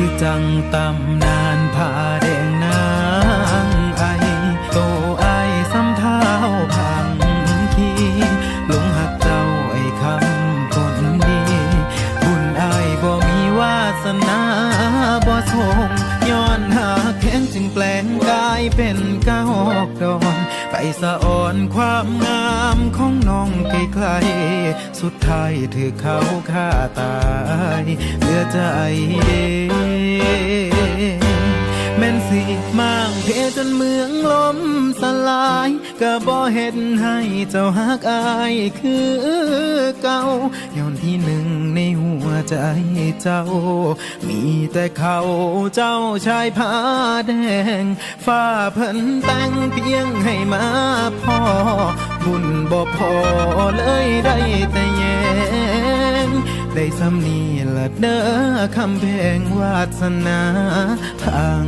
คือจังตำนานผาแดงนางไอโตไอซ้ำเท้าพังคีหลงหักเจ้าไอคำคนดีบุญไอบ่มีวาสนาบ่ทรงย้อนหาแค้นจึงแปลงกายเป็นกาหอกดอนไปสะอ่อนความงามของน้องไกลๆสุดท้ายถือเขาฆ่าตายเหลือใจเด ม่นสิมั่งเพจนเมืองล้มสลายก็บ่เห็นให้เจ้าฮักอายคือเก่าย้อนที่หนึ่งในหัวใจเจ้า มีแต่เขาเจ้าชายผ้าแดงฝ้าเพิ่นแต่งเพียงให้มาพอบุญบ่พอเลยได้แต ได้สำนีละเด้อคำแพงวาสนาพัง